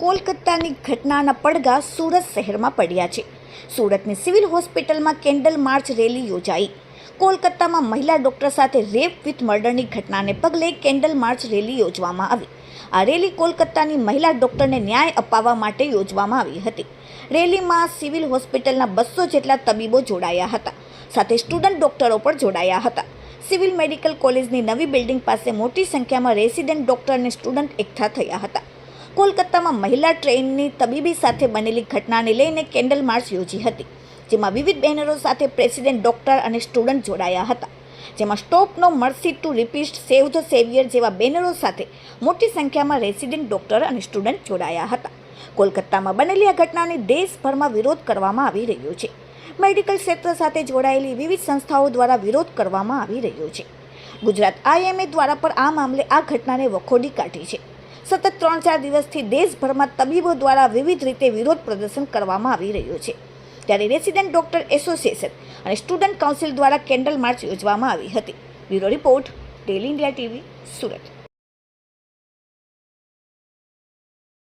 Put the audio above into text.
કોલકાતાની ઘટનાના પડઘા સુરત શહેરમાં પડ્યા છે. સુરતની સિવિલ હોસ્પિટલમાં કેન્ડલ માર્ચ રેલી યોજાઈ. કોલકાતામાં મહિલા ડોક્ટર સાથે રેપ વિથ મર્ડરની ઘટનાને પગલે કેન્ડલ માર્ચ રેલી યોજવામાં આવી. આ રેલી કોલકાતાની મહિલા ડોક્ટરને ન્યાય અપાવવા માટે યોજવામાં આવી હતી. રેલીમાં સિવિલ હોસ્પિટલના બસો જેટલા તબીબો જોડાયા હતા. સાથે સ્ટુડન્ટ ડોક્ટરો પણ જોડાયા હતા. સિવિલ મેડિકલ કોલેજની નવી બિલ્ડિંગ પાસે મોટી સંખ્યામાં રેસિડેન્ટ ડોક્ટર અને સ્ટુડન્ટ એકઠા થયા હતા. કોલકાતામાં મહિલા ટ્રેનની તબીબી સાથે બનેલી ઘટનાને લઈને કેન્ડલ માર્ચ યોજી હતી, જેમાં વિવિધ બેનરો સાથે પ્રેસિડેન્ટ ડોક્ટર અને સ્ટુડન્ટ જોડાયા હતા, જેમાં stop no mercy to repeat save the saviour જેવા બેનરો સાથે મોટી સંખ્યામાં રેસિડેન્ટ ડોક્ટર અને સ્ટુડન્ટ જોડાયા હતા. કોલકાતામાં બનેલી આ ઘટનાને દેશભરમાં વિરોધ કરવામાં આવી રહ્યો છે. મેડિકલ ક્ષેત્ર સાથે જોડાયેલી વિવિધ સંસ્થાઓ દ્વારા વિરોધ કરવામાં આવી રહ્યો છે. ગુજરાત આઈએમએ દ્વારા પણ આ મામલે આ ઘટનાને વખોડી કાઢી છે. સતત ત્રણ ચાર દિવસથી દેશભરમાં તબીબો દ્વારા વિવિધ રીતે વિરોધ પ્રદર્શન કરવામાં આવી રહ્યું છે. ત્યારે રેસિડેન્ટ ડોક્ટર એસોસિએશન અને સ્ટુડન્ટ કાઉન્સિલ દ્વારા કેન્ડલ માર્ચ યોજવામાં આવી હતી. Bureau report, daily India TV, Surat.